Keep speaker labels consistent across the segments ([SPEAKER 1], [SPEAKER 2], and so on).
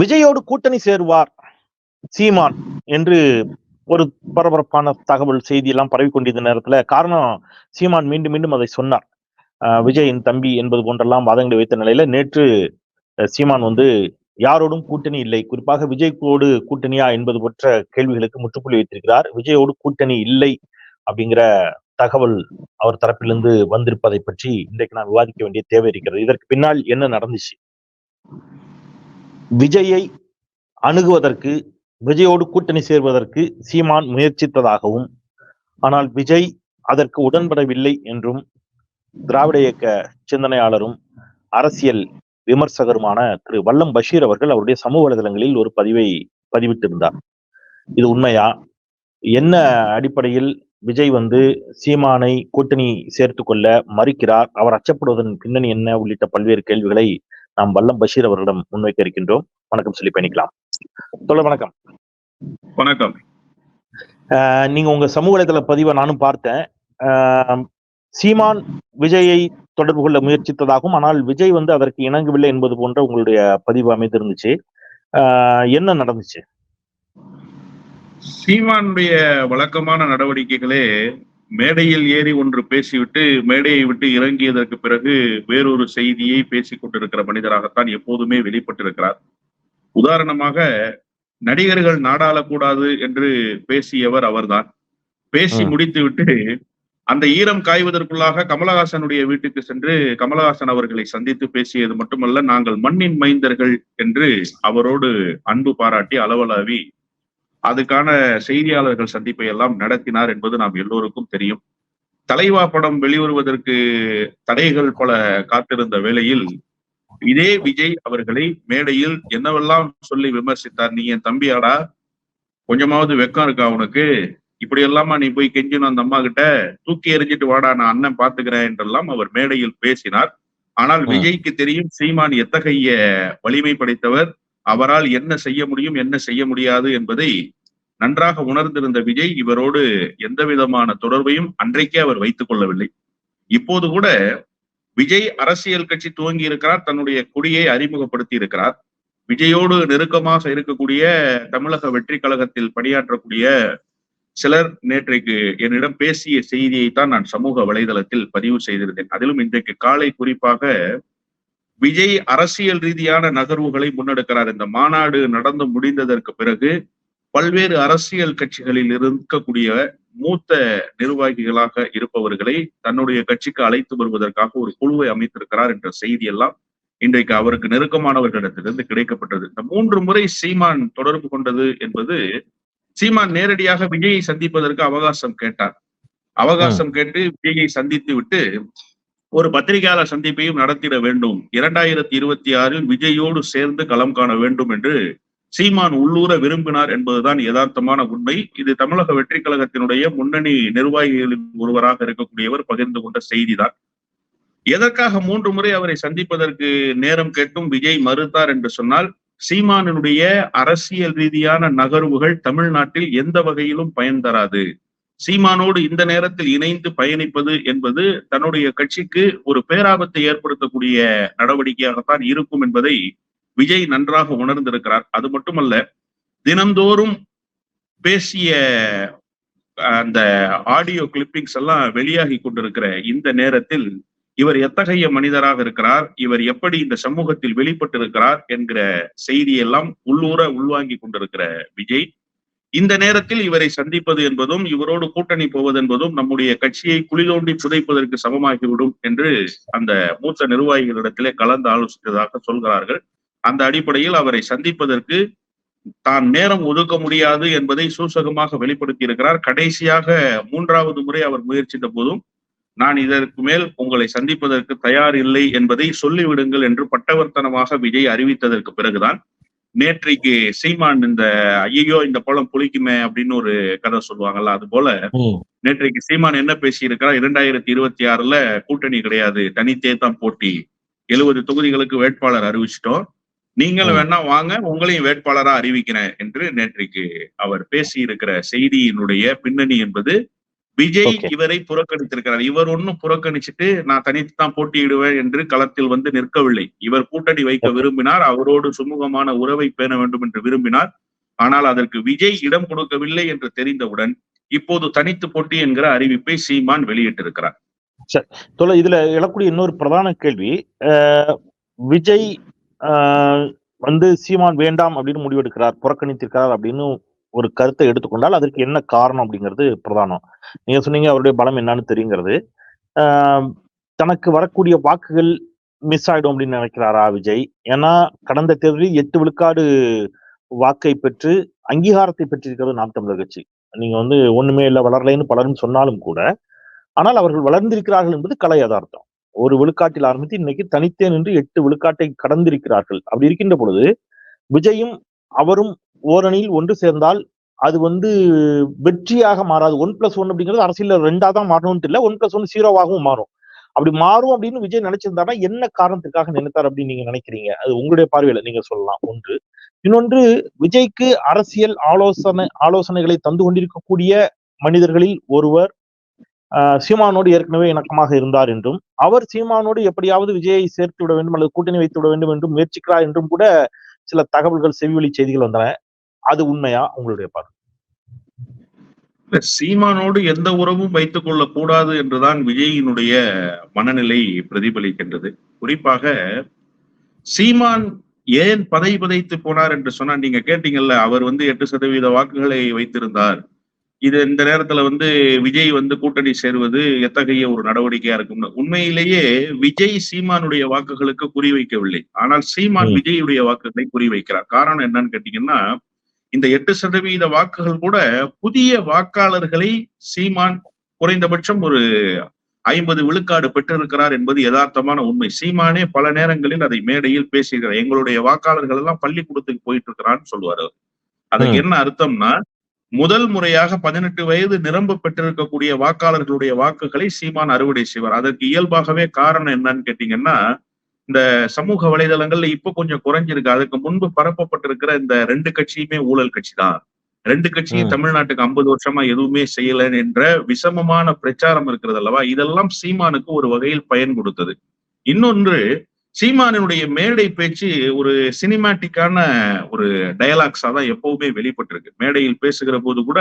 [SPEAKER 1] விஜயோடு கூட்டணி சேருவார் சீமான் என்று ஒரு பரபரப்பான தகவல் செய்தி எல்லாம் பரவி கொண்டிருந்த நேரத்துல காரணம் சீமான் மீண்டும் மீண்டும் அதை சொன்னார். விஜயின் தம்பி என்பது போன்றெல்லாம் வாதங்களை வைத்த நிலையில நேற்று சீமான் வந்து யாரோடும் கூட்டணி இல்லை. குறிப்பாக விஜய்க்கோடு கூட்டணியா என்பது போன்ற கேள்விகளுக்கு முற்றுப்புள்ளி வைத்திருக்கிறார். விஜயோடு கூட்டணி இல்லை அப்படிங்கிற தகவல் அவர் தரப்பிலிருந்து வந்திருப்பதை பற்றி இன்றைக்கு நான் விவாதிக்க வேண்டிய தேவை இருக்கிறது. இதற்கு பின்னால் என்ன நடந்துச்சு? விஜயை அணுகுவதற்கு விஜயோடு கூட்டணி சேர்வதற்கு சீமான் முயற்சித்ததாகவும் ஆனால் விஜய் அதற்கு உடன்படவில்லை என்றும் திராவிட இயக்க சிந்தனையாளரும் அரசியல் விமர்சகருமான திரு வல்லம் பஷீர் அவர்கள் அவருடைய சமூக வலைதளங்களில் ஒரு பதிவை பதிவிட்டிருந்தார். இது உண்மையா? என்ன அடிப்படையில் விஜய் வந்து சீமானை கூட்டணி சேர்த்து கொள்ள மறுக்கிறார்? அவர் அச்சப்படுவதன் பின்னணி என்ன? உள்ளிட்ட பல்வேறு கேள்விகளை நாம் வல்லம் பஷீர் அவர்களிடம் முன்வைக்க இருக்கின்றோம். வணக்கம் சொல்லி பயணிக்கலாம். சொல்ல வணக்கம்.
[SPEAKER 2] வணக்கம்.
[SPEAKER 1] நீங்க உங்க சமூக வலைதள பதிவை நானும் பார்த்தேன். சீமான் விஜயை தொடர்பு கொள்ள முயற்சித்ததாகவும் ஆனால் விஜய் வந்து அதற்கு இணங்கவில்லை என்பது போன்ற உங்களுடைய பதிவு அமைந்திருந்துச்சு. என்ன நடந்துச்சு?
[SPEAKER 2] சீமானுடைய வழக்கமான நடவடிக்கைகளே மேடையில் ஏறி ஒன்று பேசிவிட்டு மேடையை விட்டு இறங்கியதற்கு பிறகு வேறொரு செய்தியை பேசிக் கொண்டிருக்கிற மனிதராகத்தான் எப்போதுமே வெளிப்பட்டிருக்கிறார் உதாரணமாக நடிகர்கள் நாடாளக்கூடாது என்று பேசியவர் அவர்தான் பேசி. முடித்துவிட்டு அந்த ஈரம் காய்வதற்குள்ளாக கமலஹாசனுடைய வீட்டுக்கு சென்று கமலஹாசன் அவர்களை சந்தித்து பேசியது மட்டுமல்ல நாங்கள் மண்ணின் மைந்தர்கள் என்று அவரோடு அன்பு பாராட்டி அளவலாவி அதுக்கான செய்தியாளர்கள் சந்திப்பை எல்லாம் நடத்தினார் என்பது நாம் எல்லோருக்கும் தெரியும். தலைவா படம் வெளிவருவதற்கு தடைகள் பல காத்திருந்த வேளையில் இதே விஜய் அவர்களை மேடையில் என்னவெல்லாம் சொல்லி விமர்சித்தார் நீ என் தம்பியாடா? கொஞ்சமாவது வெக்கம் இருக்கா உனக்கு? இப்படி எல்லாமா நீ போய் கெஞ்சணும் அந்த அம்மா கிட்ட தூக்கி எறிஞ்சிட்டு வாடா நான் அண்ணன் பாத்துக்கிறேன் என்றெல்லாம் அவர் மேடையில் பேசினார். ஆனால். விஜய்க்கு தெரியும் சீமான் எத்தகைய வலிமை படைத்தவர் அவரால் என்ன செய்ய முடியும் என்ன செய்ய முடியாது என்பதை நன்றாக உணர்ந்திருந்த விஜய் இவரோடு எந்த விதமான தொடர்பையும் அன்றைக்கே அவர் வைத்துக் கொள்ளவில்லை. இப்போது கூட விஜய் அரசியல் கட்சி துவங்கி இருக்கிறார் தன்னுடைய கொடியை அறிமுகப்படுத்தி இருக்கிறார். விஜயோடு நெருக்கமாக இருக்கக்கூடிய தமிழக வெற்றி கழகத்தில் பணியாற்றக்கூடிய சிலர் நேற்றைக்கு என்னிடம் பேசிய செய்தியை தான் நான் சமூக வலைதளத்தில் பதிவு செய்திருந்தேன். அதிலும் இன்றைக்கு காலை குறிப்பாக விஜய் அரசியல் ரீதியான நகர்வுகளை முன்னெடுக்கிறார். இந்த மாநாடு நடந்து முடிந்ததற்கு பிறகு பல்வேறு அரசியல் கட்சிகளில் இருக்கக்கூடிய மூத்த நிர்வாகிகளாக இருப்பவர்களை தன்னுடைய கட்சிக்கு அழைத்து வருவதற்காக ஒரு குழுவை அமைத்திருக்கிறார் என்ற செய்தி எல்லாம் இன்றைக்கு அவருக்கு நெருக்கமானவர்களிடத்திலிருந்து கிடைக்கப்பட்டது. இந்த மூன்று முறை சீமான் தொடர்பு கொண்டது என்பது சீமான் நேரடியாக விஜயை சந்திப்பதற்கு அவகாசம் கேட்டார். அவகாசம் கேட்டு விஜயை சந்தித்து விட்டு ஒரு பத்திரிகையாளர் சந்திப்பையும் நடத்திட வேண்டும். இரண்டாயிரத்தி இருபத்தி ஆறில் விஜயோடு சேர்ந்து களம் காண வேண்டும் என்று சீமான் உள்ளூர விரும்பினார் என்பதுதான் யதார்த்தமான உண்மை. இது தமிழக வெற்றி கழகத்தினுடைய முன்னணி நிர்வாகிகளில் ஒருவராக இருக்கக்கூடியவர் பகிர்ந்து கொண்ட செய்திதான். எதற்காக மூன்று முறை அவரை சந்திப்பதற்கு நேரம் கேட்டும் விஜய் மறுத்தார் என்று சொன்னால் சீமானினுடைய அரசியல் ரீதியான நகர்வுகள் தமிழ்நாட்டில் எந்த வகையிலும் பயன் தராது. சீமானோடு இந்த நேரத்தில் இணைந்து பயணிப்பது என்பது தன்னுடைய கட்சிக்கு ஒரு பேராபத்தை ஏற்படுத்தக்கூடிய நடவடிக்கையாகத்தான் இருக்கும் என்பதை விஜய் நன்றாக உணர்ந்திருக்கிறார். அது மட்டுமல்ல தினந்தோறும் பேசிய அந்த ஆடியோ கிளிப்பிங்ஸ் எல்லாம் வெளியாகி கொண்டிருக்கிற இந்த நேரத்தில் இவர் எத்தகைய மனிதராக இருக்கிறார் இவர் எப்படி இந்த சமூகத்தில் வெளிப்பட்டிருக்கிறார் என்கிற செய்தியெல்லாம் உள்ளூர உள்வாங்கி கொண்டிருக்கிற விஜய். இந்த நேரத்தில் இவரை சந்திப்பது என்பதும் இவரோடு கூட்டணி போவது என்பதும் நம்முடைய கட்சியை குளிதோண்டி புதைப்பதற்கு சமமாகிவிடும் என்று அந்த மூத்த நிர்வாகிகளிடத்திலே கலந்து ஆலோசித்ததாக சொல்கிறார்கள். அந்த அடிப்படையில் அவரை சந்திப்பதற்கு தான் நேரம் ஒதுக்க முடியாது என்பதை சூசகமாக வெளிப்படுத்தி இருக்கிறார் கடைசியாக மூன்றாவது முறை அவர் முயற்சித்த போதும் நான் இதற்கு மேல் உங்களை சந்திப்பதற்கு தயார் இல்லை என்பதை சொல்லிவிடுங்கள் என்று பட்டவர்த்தனமாக விஜய் அறிவித்ததற்கு பிறகுதான் நேற்றைக்கு சீமான் இந்த ஐயோ இந்த பழம் புளிக்குமே அப்படின்னு ஒரு கதை சொல்லுவாங்கல்ல அது போல நேற்றைக்கு சீமான் என்ன பேசியிருக்கிறார்? இரண்டாயிரத்தி இருபத்தி ஆறுல கூட்டணி கிடையாது தனித்தே தான் போட்டி. எழுபது தொகுதிகளுக்கு வேட்பாளர் அறிவிச்சிட்டோம். நீங்களும். வேணா வாங்க உங்களையும் வேட்பாளரா அறிவிக்கிறேன் என்று நேற்றைக்கு அவர் பேசி இருக்கிற செய்தியினுடைய பின்னணி என்பது விஜய். இவரை புறக்கணித்திருக்கிறார். இவர் ஒன்னும் புறக்கணிச்சுட்டு நான் தனித்து தான் போட்டியிடுவேன் என்று களத்தில் வந்து நிற்கவில்லை. இவர் கூட்டணி வைக்க. விரும்பினார். அவரோடு சுமூகமான உறவை பேண வேண்டும் என்று விரும்பினார். ஆனால் அதற்கு விஜய் இடம் கொடுக்கவில்லை என்று தெரிந்தவுடன் இப்போது தனித்து போட்டி என்கிற அறிவிப்பை சீமான் வெளியிட்டிருக்கிறார்.
[SPEAKER 1] தொலை இதுல எழக்கூடிய இன்னொரு பிரதான கேள்வி விஜய் வந்து சீமான் வேண்டாம் அப்படின்னு முடிவெடுக்கிறார் புறக்கணித்திருக்கிறார் அப்படின்னு ஒரு கருத்தை எடுத்துக்கொண்டால் அதற்கு என்ன காரணம் அப்படிங்கிறது பிரதானம். நீங்க சொன்னீங்க அவருடைய பலம் என்னன்னு தெரியுங்கிறது தனக்கு வரக்கூடிய வாக்குகள் மிஸ் ஆயிடும் அப்படின்னு நினைக்கிறாரா விஜய்? ஏன்னா கடந்த தேர்தலில் எட்டு விழுக்காடு வாக்கை பெற்று அங்கீகாரத்தை பெற்றிருக்கிறது நாம் தமிழர் கட்சி. நீங்க வந்து ஒண்ணுமே இல்லை வளரலைன்னு பலரும் சொன்னாலும் கூட ஆனால் அவர்கள் வளர்ந்திருக்கிறார்கள் என்பது கலை யதார்த்தம். ஒரு விழுக்காட்டில் ஆரம்பித்து இன்னைக்கு தனித்தே நின்று எட்டு விழுக்காட்டை கடந்திருக்கிறார்கள். அப்படி இருக்கின்ற பொழுது விஜயும் அவரும் ஓரணியில் ஒன்று சேர்ந்தால் அது வந்து வெற்றியாக மாறாது. ஒன் பிளஸ் ஒன் அப்படிங்கிறது அரசியல் ரெண்டா தான் மாறணும்னு இல்லை ஒன் பிளஸ் ஒன் ஜீரோவாகவும் மாறும். அப்படி மாறும் அப்படின்னு விஜய் நினைச்சிருந்தாருன்னா என்ன காரணத்துக்காக நினைத்தார் அப்படின்னு நீங்க நினைக்கிறீங்க? அது உங்களுடைய பார்வையில நீங்க சொல்லலாம். ஒன்று. இன்னொன்று விஜய்க்கு அரசியல் ஆலோசனை ஆலோசனைகளை தந்து கொண்டிருக்கக்கூடிய மனிதர்களில் ஒருவர் சீமானோடு ஏற்கனவே இணக்கமாக இருந்தார் என்றும் அவர் சீமானோடு எப்படியாவது விஜயை சேர்த்து விட வேண்டும் அல்லது கூட்டணி வைத்து விட வேண்டும் என்றும் முயற்சிக்கிறார் என்றும் கூட சில தகவல்கள் செவிவெளி செய்திகள் வந்தன. அது உண்மையா? உங்களுடைய பார்வை.
[SPEAKER 2] சீமானோடு எந்த உறவும் வைத்துக் கொள்ளக் கூடாது என்றுதான் விஜயினுடைய மனநிலை பிரதிபலிக்கின்றது. குறிப்பாக சீமான் ஏன் பதை பதைத்து போனார் என்று சொன்னா நீங்க கேட்டீங்கல்ல அவர் வந்து எட்டு சதவீத வாக்குகளை வைத்திருந்தார். இது இந்த நேரத்துல வந்து விஜய் வந்து கூட்டணி சேருவது எத்தகைய ஒரு நடவடிக்கையா இருக்கும்னு. உண்மையிலேயே விஜய் சீமானுடைய வாக்குகளுக்கு குறிவைக்கவில்லை ஆனால் சீமான். விஜயுடைய வாக்குகளை குறிவைக்கிறார் காரணம் என்னன்னு கேட்டீங்கன்னா இந்த எட்டு சதவீத வாக்குகள் கூட புதிய வாக்காளர்களை சீமான் குறைந்தபட்சம் ஒரு ஐம்பது விழுக்காடு பெற்றிருக்கிறார் என்பது யதார்த்தமான உண்மை. சீமானே பல நேரங்களில் அதை மேடையில் பேசுகிறார். எங்களுடைய வாக்காளர்கள் எல்லாம் பள்ளிக்கூடத்துக்கு போயிட்டு இருக்கிறான்னு சொல்லுவார் அதுக்கு. என்ன அர்த்தம்னா முதல் முறையாக பதினெட்டு வயது நிரம்ப பெற்றிருக்கக்கூடிய வாக்காளர்களுடைய வாக்குகளை சீமான் அறுவடை செய்வார். அதற்கு இயல்பாகவே காரணம் என்னன்னு கேட்டீங்கன்னா இந்த சமூக வலைதளங்கள்ல இப்ப கொஞ்சம் குறைஞ்சிருக்கு. அதுக்கு முன்பு பரப்பப்பட்டிருக்கிற இந்த ரெண்டு கட்சியுமே ஊழல் கட்சி தான் ரெண்டு கட்சியும். தமிழ்நாட்டுக்கு ஐம்பது வருஷமா எதுவுமே செய்யல என்ற விஷமமான பிரச்சாரம் இருக்கிறது அல்லவா? இதெல்லாம் சீமானுக்கு ஒரு வகையில் பயன் கொடுத்தது. இன்னொன்று சீமானினுடைய மேடை பேச்சு ஒரு சினிமேட்டிக்கான ஒரு டயலாக்ஸா தான் எப்பவுமே வெளிப்பட்டிருக்கு. மேடையில் பேசுகிற போது கூட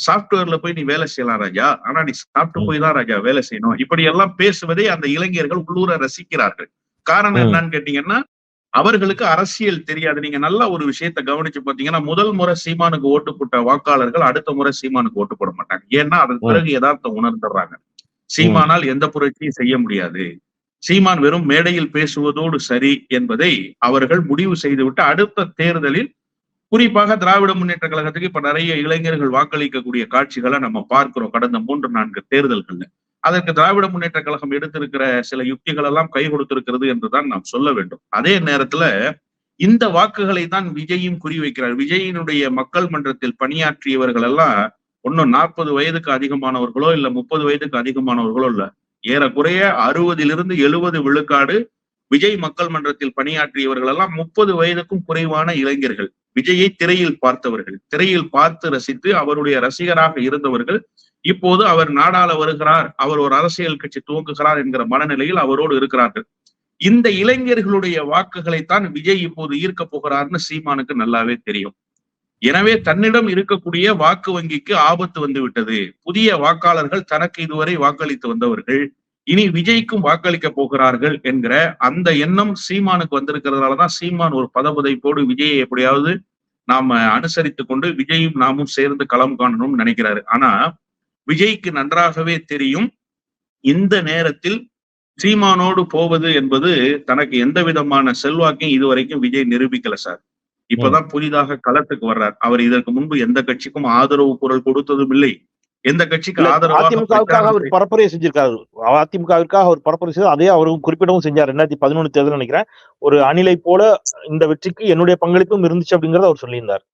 [SPEAKER 2] சாப்ட்வேர்ல போய் நீ வேலை செய்யலாம் ராஜா. ஆனா நீ சாப்பிட்டு. போய் தான் ராஜா வேலை செய்யணும். இப்படி எல்லாம் பேசுவதை அந்த இளைஞர்கள் உள்ளூர ரசிக்கிறார்கள். காரணம். என்னன்னு கேட்டீங்கன்னா அவர்களுக்கு அரசியல் தெரியாது. நீங்க நல்லா ஒரு விஷயத்த கவனிச்சு பாத்தீங்கன்னா முதல் முறை சீமானுக்கு ஓட்டு போட்ட வாக்காளர்கள் அடுத்த முறை சீமானுக்கு ஓட்டு போட மாட்டாங்க. ஏன்னா அதன் பிறகு யதார்த்தம் உணர்ந்துடுறாங்க. சீமானால் எந்த புரட்சியும் செய்ய முடியாது. சீமான் வெறும் மேடையில் பேசுவதோடு சரி என்பதை அவர்கள் முடிவு செய்துவிட்டு அடுத்த தேர்தலில் குறிப்பாக திராவிட முன்னேற்ற கழகத்துக்கு இப்ப நிறைய இளைஞர்கள் வாக்களிக்கக்கூடிய காட்சிகளை நம்ம பார்க்கிறோம். கடந்த மூன்று நான்கு தேர்தல்கள்ல. அதற்கு திராவிட முன்னேற்ற கழகம் எடுத்திருக்கிற சில யுக்திகள் எல்லாம் கை கொடுத்திருக்கிறது என்றுதான் நாம் சொல்ல வேண்டும். அதே நேரத்துல இந்த வாக்குகளை தான் விஜயும் குறிவைக்கிறார் விஜயினுடைய மக்கள் மன்றத்தில் பணியாற்றியவர்கள் எல்லாம் ஒன்னும் நாற்பது வயதுக்கு அதிகமானவர்களோ இல்ல முப்பது வயதுக்கு அதிகமானவர்களோ இல்ல. ஏறக்குறைய அறுபதிலிருந்து எழுபது விழுக்காடு விஜய் மக்கள் மன்றத்தில் பணியாற்றியவர்கள் எல்லாம் முப்பது வயதுக்கும் குறைவான இளைஞர்கள். விஜயை திரையில் பார்த்தவர்கள் திரையில் பார்த்து ரசித்து அவருடைய ரசிகராக இருந்தவர்கள் இப்போது அவர் நாடாள வருகிறார் அவர் ஒரு அரசியல் கட்சி துவங்குகிறார் என்கிற மனநிலையில் அவரோடு இருக்கிறார்கள். இந்த இளைஞர்களுடைய வாக்குகளைத்தான் விஜய் இப்போது ஈர்க்க போகிறார்னு சீமானுக்கு நல்லாவே தெரியும். எனவே தன்னிடம் இருக்கக்கூடிய வாக்கு வங்கிக்கு ஆபத்து வந்துவிட்டது புதிய வாக்காளர்கள் தனக்கு இதுவரை வாக்களித்து வந்தவர்கள் இனி விஜய்க்கும் வாக்களிக்க போகிறார்கள் என்கிற அந்த எண்ணம் சீமானுக்கு வந்திருக்கிறதுனாலதான் சீமான் ஒரு பதபதைப்போடு விஜயை எப்படியாவது நாம அனுசரித்து கொண்டு விஜயும் நாமும் சேர்ந்து களம் காணணும்னு நினைக்கிறாரு. ஆனா விஜய்க்கு நன்றாகவே தெரியும் இந்த நேரத்தில் சீமானோடு போவது என்பது தனக்கு எந்த விதமான செல்வாக்கையும் இதுவரைக்கும் விஜய் நிரூபிக்கல சார். இப்பதான் புதிதாக களத்துக்கு வர்றார். அவர் இதற்கு முன்பு எந்த கட்சிக்கும் ஆதரவு குரல் கொடுத்ததும் இல்லை. எந்த கட்சிக்கு
[SPEAKER 1] இல்ல,
[SPEAKER 2] ஆதரவாக
[SPEAKER 1] அதிமுகவுக்காக அவர் பரப்புரையை செஞ்சிருக்காரு. அதிமுகவிற்காக அவர் பரப்புரை செய்து அதே அவரும் குறிப்பிடவும் செஞ்சார். ரெண்டாயிரத்தி பதினொன்று தேர்தல் நினைக்கிறேன். ஒரு அணிலை போல இந்த வெற்றிக்கு என்னுடைய பங்களிப்பும் இருந்துச்சு அப்படிங்கறத அவர் சொல்லியிருந்தார்.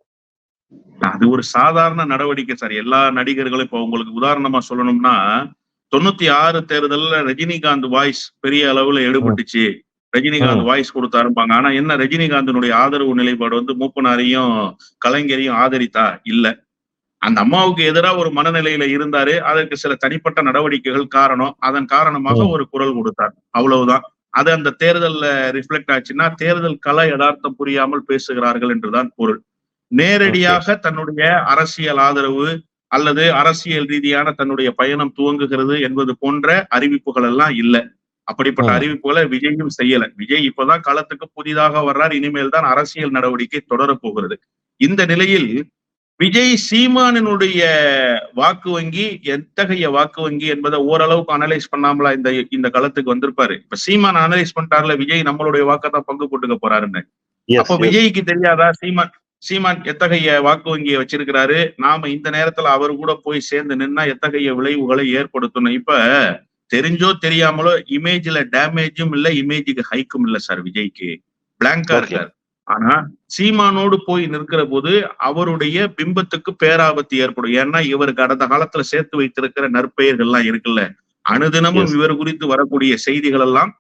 [SPEAKER 2] அது ஒரு சாதாரண நடவடிக்கை சார். எல்லா நடிகர்களும் இப்ப உங்களுக்கு உதாரணமா சொல்லணும்னா தொண்ணூத்தி ஆறு தேர்தல்ல ரஜினிகாந்த் வாய்ஸ் பெரிய அளவுல எடுபட்டுச்சு. ரஜினிகாந்த் வாய்ஸ் கொடுத்தாருப்பாங்க ஆனா என்ன ரஜினிகாந்தினுடைய ஆதரவு நிலைப்பாடு வந்து மூப்பனாரையும் கலைஞரையும் ஆதரித்தா? இல்ல. அந்த அம்மாவுக்கு எதிராக ஒரு மனநிலையில இருந்தாரு. அதற்கு சில தனிப்பட்ட நடவடிக்கைகள் காரணம். அதன் காரணமாக. ஒரு குரல் கொடுத்தார். அவ்வளவுதான். அது அந்த தேர்தல்ல ரிஃப்ளெக்ட் ஆச்சுன்னா தேர்தல் கல யதார்த்தம் புரியாமல் பேசுகிறார்கள் என்றுதான் பொருள். நேரடியாக தன்னுடைய அரசியல் ஆதரவு அல்லது அரசியல் ரீதியான தன்னுடைய பயணம் துவங்குகிறது என்பது போன்ற அறிவிப்புகள் எல்லாம் இல்ல. அப்படிப்பட்ட. அறிவிப்புகளை விஜயும் செய்யல. விஜய் இப்பதான் களத்துக்கு புதிதாக வர்றார். இனிமேல் தான் அரசியல் நடவடிக்கை தொடரப் போகிறது. இந்த நிலையில் விஜய் சீமானினுடைய வாக்கு வங்கி எத்தகைய வாக்கு வங்கி என்பதை ஓரளவுக்கு அனலைஸ் பண்ணாமலா இந்த இந்த களத்துக்கு வந்திருப்பாரு. இப்ப சீமான் அனலைஸ் பண்ணிட்டார்ல விஜய் நம்மளுடைய வாக்கத்தான் பங்கு போட்டுக்க போறாருன்னு. அப்போ. விஜய்க்கு தெரியாதா? சீமான் சீமான் எத்தகைய வாக்கு வங்கியை வச்சிருக்கிறாரு? நாம இந்த நேரத்துல அவர் கூட போய் சேர்ந்து நின்னா எத்தகைய விளைவுகளை ஏற்படுத்தணும்? இப்ப தெரிஞ்சோ தெரியாமலோ இமேஜ்ல டேமேஜும் இல்ல இமேஜுக்கு ஹைக்கும் இல்ல சார் விஜய்க்கு. பிளாங்கா. இருக்காரு ஆனா சீமானோடு போய் நிற்கிற போது அவருடைய பிம்பத்துக்கு பேராபத்து ஏற்படும் ஏன்னா இவருக்கு கடந்த காலத்துல சேர்த்து வைத்திருக்கிற நற்பெயர்கள்லாம் இருக்குல்ல அனுதினமும். இவர் குறித்து வரக்கூடிய செய்திகள் எல்லாம்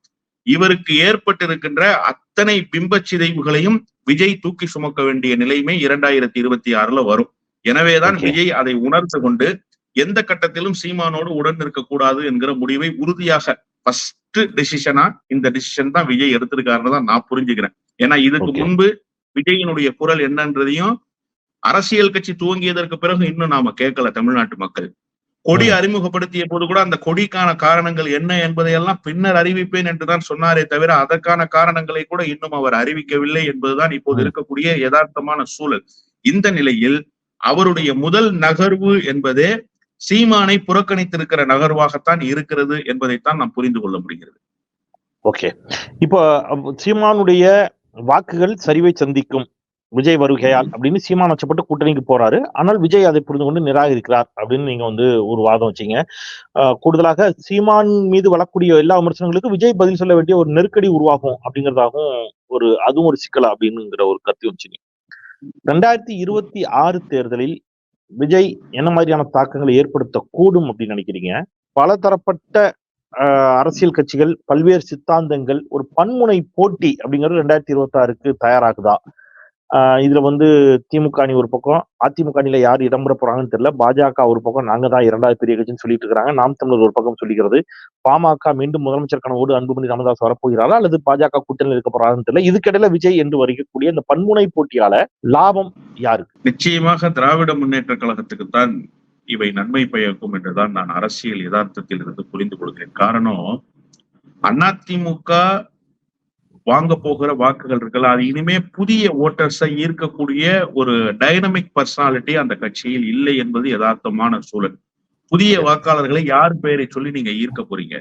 [SPEAKER 2] இவருக்கு ஏற்பட்டிருக்கின்ற அத்தனை பிம்பச் சிதைவுகளையும் விஜய் தூக்கி சுமக்க வேண்டிய நிலைமை இரண்டாயிரத்தி இருபத்தி ஆறுல வரும் எனவேதான். விஜய் அதை உணர்ந்து கொண்டு எந்த கட்டத்திலும் சீமானோடு உடன் இருக்கக்கூடாது என்கிற முடிவை உறுதியாக ஃபர்ஸ்ட் டெசிஷனா இந்த டெசிஷன் தான் விஜய் எடுத்திருக்காருன்னு தான் நான் புரிஞ்சுக்கிறேன் ஏன்னா இதுக்கு. முன்பு விஜயினுடைய குரல் என்னன்றதையும் அரசியல் கட்சி துவங்கியதற்கு பிறகு இன்னும் நாம கேட்கல தமிழ்நாட்டு மக்கள் கொடி. அறிமுகப்படுத்திய போது கூட அந்த கொடிக்கான காரணங்கள் என்ன என்பதையெல்லாம் பின்னர் அறிவிப்பேன் என்றுதான் சொன்னாரே தவிர அதற்கான காரணங்களை கூட இன்னும் அவர் அறிவிக்கவில்லை என்பதுதான் இப்போது. இருக்கக்கூடிய யதார்த்தமான சூழல் இந்த நிலையில் அவருடைய முதல் நகர்வு என்பதே சீமானை புறக்கணித்திருக்கிற நகர்வாகத்தான் இருக்கிறது என்பதைத்தான் நாம் புரிந்து கொள்ள முடிகிறது.
[SPEAKER 1] ஓகே. இப்போ சீமானுடைய வாக்குகள் சரிவை சந்திக்கும். விஜய் வருகையால் அப்படின்னு சீமான் வச்சப்பட்டு கூட்டணிக்கு போறாரு. ஆனால் விஜய் அதை புரிந்து கொண்டு நிராகரிக்கிறார் அப்படின்னு நீங்க வந்து ஒரு வாதம் வச்சீங்க. ஆஹ் கூடுதலாக சீமான் மீது வரக்கூடிய எல்லா விமர்சனங்களுக்கும் விஜய் பதில் சொல்ல வேண்டிய ஒரு நெருக்கடி உருவாகும் அப்படிங்கிறதாகவும் ஒரு அதுவும் ஒரு சிக்கலா அப்படின்னுங்கிற ஒரு கருத்து வச்சீங்க. ரெண்டாயிரத்தி இருபத்தி ஆறு தேர்தலில் விஜய் என்ன மாதிரியான தாக்கங்களை ஏற்படுத்தக்கூடும் அப்படின்னு நினைக்கிறீங்க? பல தரப்பட்ட அரசியல் கட்சிகள் பல்வேறு சித்தாந்தங்கள் ஒரு பன்முனை போட்டி அப்படிங்கிறது ரெண்டாயிரத்தி இருபத்தி ஆறுக்கு தயாராகுதா? இதுல வந்து திமுக அணி ஒரு பக்கம் அதிமுக அணியில யார் இடம்பெற போறாங்கன்னு தெரியல. பாஜக ஒரு பக்கம் நாங்க தான் இரண்டாவது பெரிய கட்சின்னு சொல்லிட்டு இருக்காங்க நாம் தமிழர் ஒரு பக்கம் சொல்லிக்கிறது. பாமக மீண்டும் முதலமைச்சர் கனவோடு அன்புமணி ராமதாஸ் வரப்போகிறாரா? அல்லது பாஜக கூட்டணியில் இருக்க போறாங்கன்னு தெரியல. இதுக்கிடையில விஜய் என்று வருகக்கூடிய இந்த பன்முனை போட்டியால லாபம் யாருக்கு?
[SPEAKER 2] நிச்சயமாக திராவிட முன்னேற்ற கழகத்துக்குத்தான் இவை நன்மை பயக்கும் என்றுதான் நான் அரசியல் யதார்த்தத்தில் இருந்து புரிந்து கொள்கிறேன். காரணம் அதிமுக வாங்க போகிற வாக்குகள் இருக்குல்ல அது இனிமே புதிய ஓட்டர்ஸை ஈர்க்கக்கூடிய ஒரு டைனமிக் பர்சனாலிட்டி அந்த கட்சியில் இல்லை என்பது யதார்த்தமான சூழல். புதிய வாக்காளர்களை யார் பெயரை சொல்லி நீங்க ஈர்க்க போறீங்க?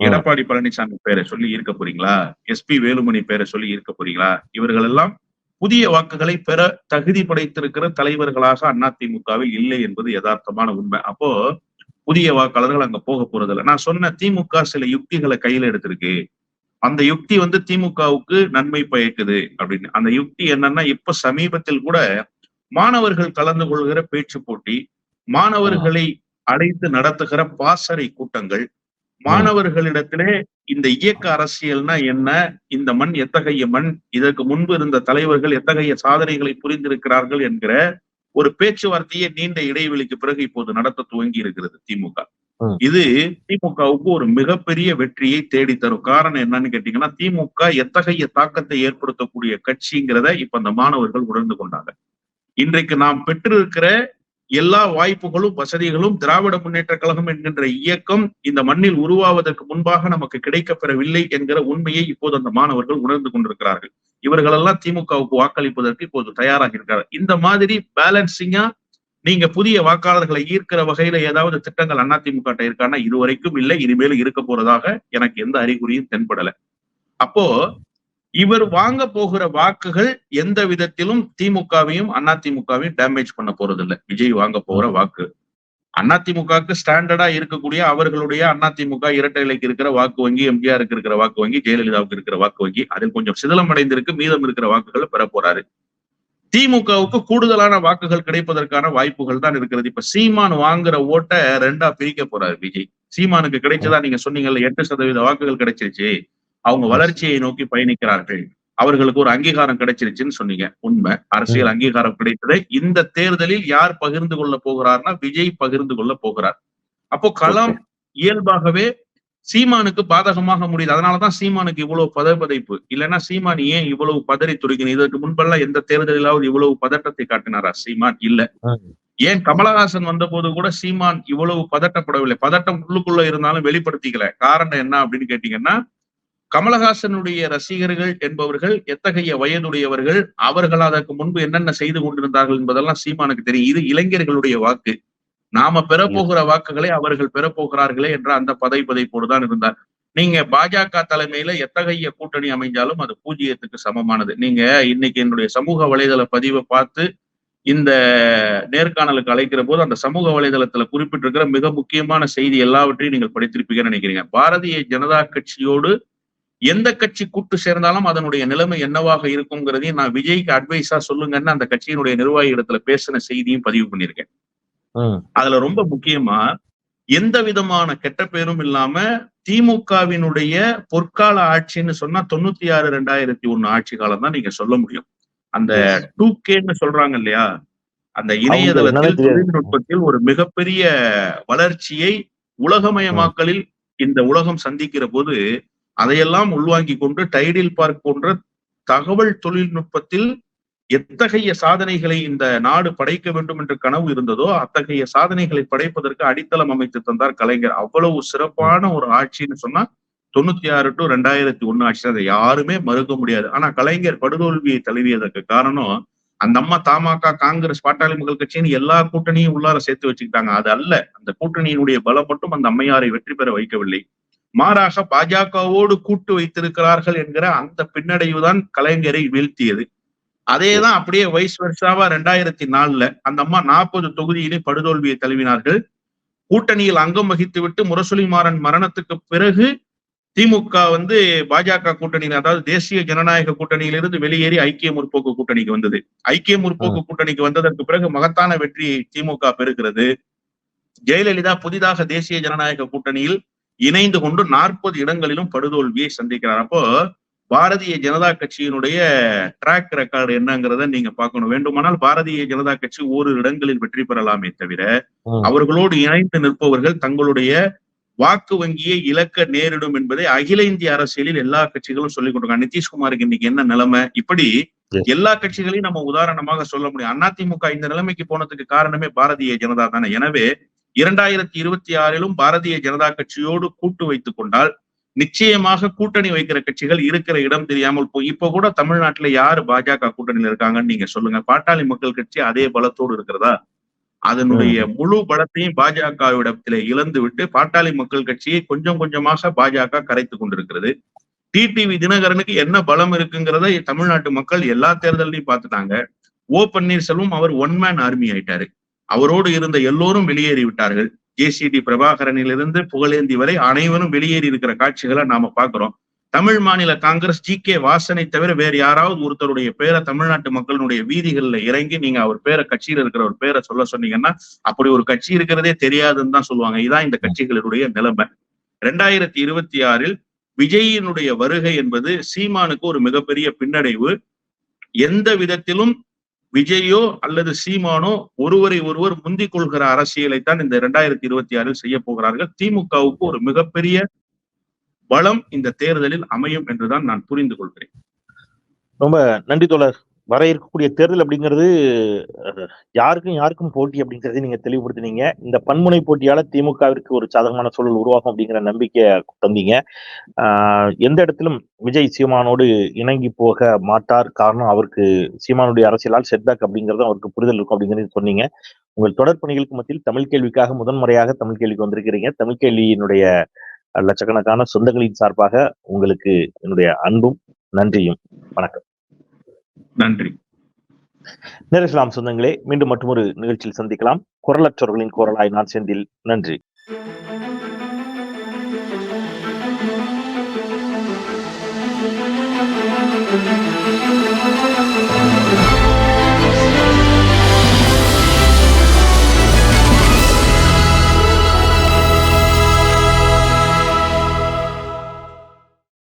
[SPEAKER 2] எடப்பாடி பழனிசாமி பேரை சொல்லி ஈர்க்க போறீங்களா? எஸ்பி வேலுமணி பேரை சொல்லி ஈர்க்க போறீங்களா? இவர்கள் எல்லாம் புதிய வாக்குகளை பெற தகுதி படைத்திருக்கிற தலைவர்களாக அதிமுகவில் இல்லை என்பது யதார்த்தமான உண்மை. அப்போ புதிய வாக்காளர்கள் அங்க போக போறதில்லை. நான் சொன்ன திமுக சில யுக்திகளை கையில எடுத்திருக்கு. அந்த யுக்தி வந்து திமுகவுக்கு நன்மை பயக்குது அப்படின்னு. அந்த யுக்தி என்னன்னா இப்ப சமீபத்தில் கூட மாணவர்கள் கலந்து கொள்கிற பேச்சு போட்டி மாணவர்களை அழைத்து நடத்துகிற பாசறை கூட்டங்கள் மாணவர்களிடத்திலே இந்த இயக்க அரசியல்னா என்ன இந்த மண் எத்தகைய மண் இதற்கு முன்பு இருந்த தலைவர்கள் எத்தகைய சாதனைகளை புரிந்திருக்கிறார்கள் என்கிற ஒரு பேச்சுவார்த்தையை நீண்ட இடைவெளிக்கு பிறகு இப்போது நடத்த துவங்கி இருக்கிறது திமுக. இது திமுகவுக்கு ஒரு மிகப்பெரிய வெற்றியை தேடி தரும் காரணம் என்னன்னு கேட்டீங்கன்னா திமுக எத்தகைய தாக்கத்தை ஏற்படுத்தக்கூடிய கட்சிங்கிறத இப்ப அந்த மாணவர்கள் உணர்ந்து கொண்டாங்க. இன்றைக்கு நாம் பெற்றிருக்கிற எல்லா வாய்ப்புகளும் வசதிகளும் திராவிட முன்னேற்ற கழகம் என்கின்ற இயக்கம் இந்த மண்ணில் உருவாவதற்கு முன்பாக நமக்கு கிடைக்கப்பெறவில்லை என்கிற உண்மையை இப்போது அந்த மாணவர்கள் உணர்ந்து கொண்டிருக்கிறார்கள். இவர்களெல்லாம் திமுகவுக்கு வாக்களிப்பதற்கு இப்போது தயாராக இருக்கிறார் இந்த மாதிரி பேலன்சிங்கா நீங்க புதிய வாக்காளர்களை ஈர்க்கிற வகையில ஏதாவது திட்டங்கள் அதிமுக இருக்கான்னா இதுவரைக்கும் இல்லை இனிமேலும் இருக்க போறதாக எனக்கு எந்த அறிகுறியும் தென்படல. அப்போ இவர் வாங்க போகிற வாக்குகள் எந்த விதத்திலும் திமுகவையும் அதிமுகவையும் டேமேஜ் பண்ண போறதில்லை. விஜய் வாங்க போகிற வாக்கு. அதிமுகவுக்கு ஸ்டாண்டர்டா இருக்கக்கூடிய அவர்களுடைய அதிமுக இரட்டை இலைக்கு இருக்கிற வாக்கு வங்கி எம்ஜிஆருக்கு இருக்கிற வாக்கு வங்கி ஜெயலலிதாவுக்கு இருக்கிற வாக்கு வங்கி அதில் கொஞ்சம் சிதிலம் அடைந்திருக்கு மீதம் இருக்கிற வாக்குகளை பெற போறாரு. திமுகவுக்கு கூடுதலான வாக்குகள் கிடைப்பதற்கான வாய்ப்புகள் தான் இருக்கிறது. இப்ப சீமான் வாங்குற ஓட்டை ரெண்டா பிரிக்க போறாரு விஜய். சீமானுக்கு கிடைச்சதா நீங்க சொன்னீங்கல்ல எட்டு சதவீத வாக்குகள் கிடைச்சிருச்சு. அவங்க வளர்ச்சியை நோக்கி பயணிக்கிறார்கள். அவர்களுக்கு ஒரு அங்கீகாரம் கிடைச்சிருச்சுன்னு சொன்னீங்க. உண்மை. அரசியல் அங்கீகாரம் கிடைத்ததை இந்த தேர்தலில் யார் பகிர்ந்து கொள்ள போகிறார்னா விஜய் பகிர்ந்து கொள்ள போகிறார். அப்போ களம் இயல்பாகவே சீமானுக்கு பாதகமாக முடியுது. அதனாலதான் சீமானுக்கு இவ்வளவு பதப்பதைப்பு இல்லைன்னா சீமான் ஏன் இவ்வளவு பதறி துடிக்கணும் இதற்கு முன்பெல்லாம் எந்த தேர்தலிலாவது இவ்வளவு பதட்டத்தை காட்டினாரா? சீமான் இல்ல. ஏன் கமலஹாசன் வந்தபோது கூட சீமான் இவ்வளவு பதட்டப்படவில்லை. பதட்டம் உள்ளுக்குள்ள இருந்தாலும் வெளிப்படுத்திக்கல. காரணம் என்ன அப்படின்னு கேட்டீங்கன்னா கமலஹாசனுடைய ரசிகர்கள் என்பவர்கள் எத்தகைய வயதுடையவர்கள் அவர்கள் அதற்கு முன்பு என்னென்ன செய்து கொண்டிருந்தார்கள் என்பதெல்லாம் சீமானுக்கு தெரியும். இது இளைஞர்களுடைய வாக்கு. நாம பெறப்போகிற வாக்குகளை அவர்கள் பெறப்போகிறார்களே என்ற அந்த பதை பதைப்போடு தான் இருந்தார். நீங்க பாஜக தலைமையில எத்தகைய கூட்டணி அமைஞ்சாலும் அது பூஜ்ஜியத்துக்கு சமமானது. நீங்க இன்னைக்கு என்னுடைய சமூக வலைதள பதிவை பார்த்து இந்த நேர்காணலுக்கு அழைக்கிற போது அந்த சமூக வலைதளத்துல குறிப்பிட்டிருக்கிற மிக முக்கியமான செய்தி எல்லாவற்றையும் நீங்கள் படித்திருப்பீங்கன்னு நினைக்கிறீங்க. பாரதிய ஜனதா கட்சியோடு எந்த கட்சி கூட்டு சேர்ந்தாலும் அதனுடைய நிலைமை என்னவாக இருக்குங்கிறதையும் நான் விஜய்க்கு அட்வைஸா சொல்லுங்கன்னு அந்த கட்சியினுடைய நிர்வாகி இடத்துல பேசின செய்தியும் பதிவு பண்ணியிருக்கேன். அதுல ரொம்ப முக்கியமா எந்த விதமான கெட்ட பேரும் இல்லாம திமுகவினுடைய பொற்கால ஆட்சின்னு சொன்னா தொண்ணூத்தி ஆறு ரெண்டாயிரத்தி ஒண்ணு ஆட்சி காலம் தான் நீங்க சொல்ல முடியும் அந்த. டூ கேன்னு சொல்றாங்க இல்லையா அந்த இணையதளத்தில். தொழில்நுட்பத்தில் ஒரு மிகப்பெரிய வளர்ச்சியை உலகமயமாக்கலில் இந்த உலகம் சந்திக்கிற போது அதையெல்லாம் உள்வாங்கி கொண்டு டைடில் பார்க் போன்ற தகவல் தொழில்நுட்பத்தில் எத்தகைய சாதனைகளை இந்த நாடு படைக்க வேண்டும் என்ற கனவு இருந்ததோ அத்தகைய சாதனைகளை படைப்பதற்கு அடித்தளம் அமைத்து தந்தார் கலைஞர். அவ்வளவு சிறப்பான ஒரு ஆட்சின்னு சொன்னா தொண்ணூத்தி ஆறு டு ரெண்டாயிரத்தி ஒண்ணு ஆட்சி அதை யாருமே மறுக்க முடியாது. ஆனா கலைஞர் படுதோல்வியை தழுவியதற்கு காரணம் அந்த அம்மா தமாக காங்கிரஸ் பாட்டாளி மக்கள் கட்சின்னு எல்லா கூட்டணியும் உள்ளார சேர்த்து வச்சுக்கிட்டாங்க. அது அல்ல. அந்த கூட்டணியினுடைய பலம் மட்டும் அந்த அம்மையாரை வெற்றி பெற வைக்கவில்லை. மாறாக பாஜகவோடு கூட்டு வைத்திருக்கிறார்கள் என்கிற அந்த பின்னடைவு தான் கலைஞரை வீழ்த்தியது. அதேதான் அப்படியே வைஸ் வருஷாவா ரெண்டாயிரத்தி நாலுல அந்த அம்மா நாற்பது தொகுதியிலே படுதோல்வியை தழுவினார்கள். கூட்டணியில் அங்கம் வகித்து விட்டு முரசொலி மாறன் மரணத்துக்கு பிறகு திமுக வந்து பாஜக கூட்டணியில் அதாவது தேசிய ஜனநாயக கூட்டணியிலிருந்து வெளியேறி ஐக்கிய முற்போக்கு கூட்டணிக்கு வந்தது. ஐக்கிய முற்போக்கு கூட்டணிக்கு வந்ததற்கு பிறகு மகத்தான வெற்றியை திமுக பெறுகிறது. ஜெயலலிதா புதிதாக தேசிய ஜனநாயக கூட்டணியில் இணைந்து கொண்டு நாற்பது இடங்களிலும் படுதோல்வியை சந்திக்கிறார். அப்போ பாரதிய ஜனதா கட்சியினுடைய ட்ராக் ரெக்கார்டு என்னங்கிறத நீங்க பார்க்கணும். வேண்டுமானால் பாரதிய ஜனதா கட்சி ஓரிரு இடங்களில் வெற்றி பெறலாமே தவிர. அவர்களோடு இணைந்து நிற்பவர்கள் தங்களுடைய வாக்கு வங்கியை இழக்க நேரிடும் என்பதை அகில இந்திய அரசியலில் எல்லா கட்சிகளும் சொல்லிக் கொண்டிருக்காங்க. நிதிஷ்குமாருக்கு இன்னைக்கு என்ன நிலைமை? இப்படி. எல்லா கட்சிகளையும் நம்ம உதாரணமாக சொல்ல முடியும். அதிமுக இந்த நிலைமைக்கு போனதுக்கு காரணமே பாரதிய ஜனதா தானே. எனவே இரண்டாயிரத்தி இருபத்தி ஆறிலும் பாரதிய ஜனதா கட்சியோடு கூட்டு வைத்துக் கொண்டால் நிச்சயமாக கூட்டணி வைக்கிற கட்சிகள் இருக்கிற இடம் தெரியாமல் போய் இப்ப கூட தமிழ்நாட்டுல யாரு பாஜக கூட்டணியில இருக்காங்கன்னு நீங்க சொல்லுங்க. பாட்டாளி மக்கள் கட்சி அதே பலத்தோடு இருக்கிறதா? அதனுடைய முழு பலத்தையும் பாஜகவிடத்திலே இழந்து விட்டு பாட்டாளி மக்கள் கட்சியை கொஞ்சம் கொஞ்சமாக பாஜக கரைத்து கொண்டிருக்கிறது. டிடிவி தினகரனுக்கு என்ன பலம் இருக்குங்கிறத தமிழ்நாட்டு மக்கள் எல்லா தேர்தலையும் பார்த்துட்டாங்க. ஓ பன்னீர்செல்வம் அவர் ஒன் மேன் ஆர்மி ஆயிட்டாரு. அவரோடு இருந்த எல்லோரும் வெளியேறி விட்டார்கள் ஜேசிடி பிரபாகரனிலிருந்து புகழேந்தி வரை அனைவரும் வெளியேறி இருக்கிற காட்சிகளை நாம பாக்குறோம் தமிழ் மாநில காங்கிரஸ் ஜி கே வாசனை தவிர வேறு யாராவது ஒருத்தருடைய பேரை தமிழ்நாட்டு மக்களுடைய வீதிகள்ல இறங்கி நீங்க அவர் பேரை கட்சியில இருக்கிற ஒரு பேரை சொல்ல சொன்னீங்கன்னா அப்படி ஒரு கட்சி இருக்கிறதே தெரியாதுன்னு தான் சொல்லுவாங்க. இதான் இந்த கட்சிகளுடைய நிலைமை. ரெண்டாயிரத்தி இருபத்தி ஆறில் விஜயினுடைய வருகை என்பது சீமானுக்கு ஒரு மிகப்பெரிய பின்னடைவு. எந்த விதத்திலும் விஜயோ அல்லது சீமானோ ஒருவரை ஒருவர் முந்திக் கொள்கிற அரசியலைத்தான் இந்த இரண்டாயிரத்தி இருபத்தி ஆறில் செய்ய போகிறார்கள். திமுகவுக்கு ஒரு மிகப்பெரிய பலம் இந்த தேர்தலில் அமையும் என்றுதான் நான் புரிந்து கொள்கிறேன்.
[SPEAKER 1] ரொம்ப நன்றி தோழர். வர இருக்கக்கூடிய தேர்தல் அப்படிங்கிறது யாருக்கும் யாருக்கும் போட்டி அப்படிங்கறதை நீங்க தெளிவுபடுத்தினீங்க. இந்த பன்முனை போட்டியால திமுகவிற்கு ஒரு சாதகமான சூழல் உருவாகும் அப்படிங்கிற நம்பிக்கை தந்தீங்க. எந்த இடத்திலும் விஜய் சீமானோடு இணங்கி போக மாட்டார் காரணம் அவருக்கு சீமானுடைய அரசியலால் செட்பேக் அப்படிங்கிறது அவருக்கு புரிதல் இருக்கும் அப்படிங்கிறது சொன்னீங்க. உங்கள் தொடர் பணிகளுக்கு மத்தியில் தமிழ் கேள்விக்காக முதன்முறையாக தமிழ் கேள்விக்கு வந்திருக்கிறீங்க. தமிழ் கேள்வியினுடைய லட்சக்கணக்கான சொந்தங்களின் சார்பாக உங்களுக்கு என்னுடைய அன்பும் நன்றியும். வணக்கம்.
[SPEAKER 2] நன்றி.
[SPEAKER 1] நேரலாம் சொந்தங்களே மீண்டும் மற்றொரு நிகழ்ச்சியில் சந்திக்கலாம். குரலற்றவர்களின் குரலாய் நான் செந்தில். நன்றி.